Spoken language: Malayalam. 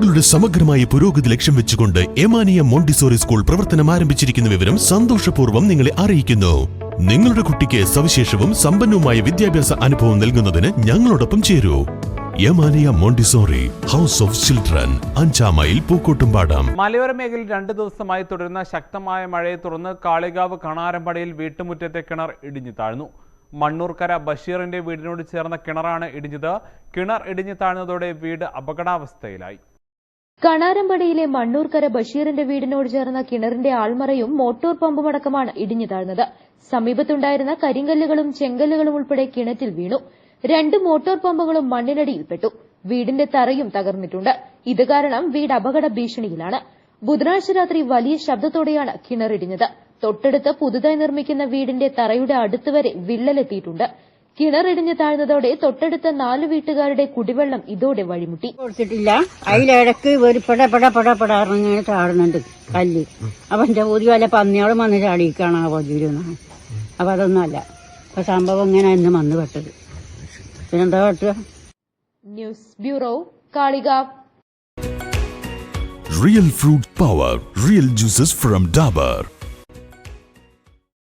കുട്ടികളുടെ സമഗ്രമായ പുരോഗതി ലക്ഷ്യം വെച്ചുകൊണ്ട് എമാനിയ മോണ്ടിസോറി സ്കൂൾ പ്രവർത്തനം ആരംഭിച്ചിരിക്കുന്ന വിവരം സന്തോഷപൂർവം നിങ്ങളെ അറിയിക്കുന്നു. നിങ്ങളുടെ കുട്ടിക്ക് സവിശേഷവും സമ്പന്നവുമായ വിദ്യാഭ്യാസ അനുഭവം നൽകുന്നതിന് ഞങ്ങളോടൊപ്പം ചേരൂ. Yamaniya Montessori house of children അഞ്ചാം മൈൽ പൂക്കോട്ടുംപാടം. മലയോര മേഖലയിൽ രണ്ടു ദിവസമായി തുടരുന്ന ശക്തമായ മഴയെ തുടർന്ന് കാളികാവ് കണാരമ്പടയിൽ വീട്ടുമുറ്റത്തെ കിണർ ഇടിഞ്ഞു താഴ്ന്നു. മണ്ണൂർക്കര ബഷീറിന്റെ വീടിനോട് ചേർന്ന കിണറാണ് ഇടിഞ്ഞത്. കിണർ ഇടിഞ്ഞു താഴ്ന്നതോടെ വീട് അപകടാവസ്ഥയിലായി. കണാരമ്പടിയിലെ മണ്ണൂർക്കര ബഷീറിന്റെ വീടിനോട് ചേർന്ന കിണറിന്റെ ആൾമറയും മോട്ടോർ പമ്പുമടക്കമാണ് ഇടിഞ്ഞു താഴ്ന്നത്. സമീപത്തുണ്ടായിരുന്ന കരിങ്കല്ലുകളും ചെങ്കല്ലുകളും ഉൾപ്പെടെ കിണറ്റിൽ വീണു. രണ്ട് മോട്ടോർ പമ്പുകളും മണ്ണിനടിയിൽപ്പെട്ടു. വീടിന്റെ തറയും തകർന്നിട്ടുണ്ട്. ഇത് കാരണം വീട് അപകട ഭീഷണിയിലാണ്. ബുധനാഴ്ച രാത്രി വലിയ ശബ്ദത്തോടെയാണ് കിണറിടിഞ്ഞത്. തൊട്ടടുത്ത് പുതുതായി നിർമ്മിക്കുന്ന വീടിന്റെ തറയുടെ അടുത്തുവരെ വിള്ളലെത്തിയിട്ടുണ്ട്. കിണറിടിഞ്ഞ് താഴ്ന്നതോടെ തൊട്ടടുത്ത നാലു വീട്ടുകാരുടെ കുടിവെള്ളം ഇതോടെ വഴിമുട്ടി. കൊടുത്തിട്ടില്ല. അതിലിടക്ക് ഒരു പട പട പട പട ഇറങ്ങനെ ചാടുന്നുണ്ട് കല്ല്. അപ്പൊ എന്റെ ഊതി വല്ല പന്നിയോളം വന്ന് ചാടിക്കാണ് ആ പൊതിരുന്നാണ് അപ്പൊ അതൊന്നുമല്ല അപ്പൊ സംഭവം ഇങ്ങനെ ഇന്ന് വന്ന് പെട്ടത്. പിന്നെന്താ പറ്റുക? News bureau Kalikavu. Real fruit power, real juices from Dabur.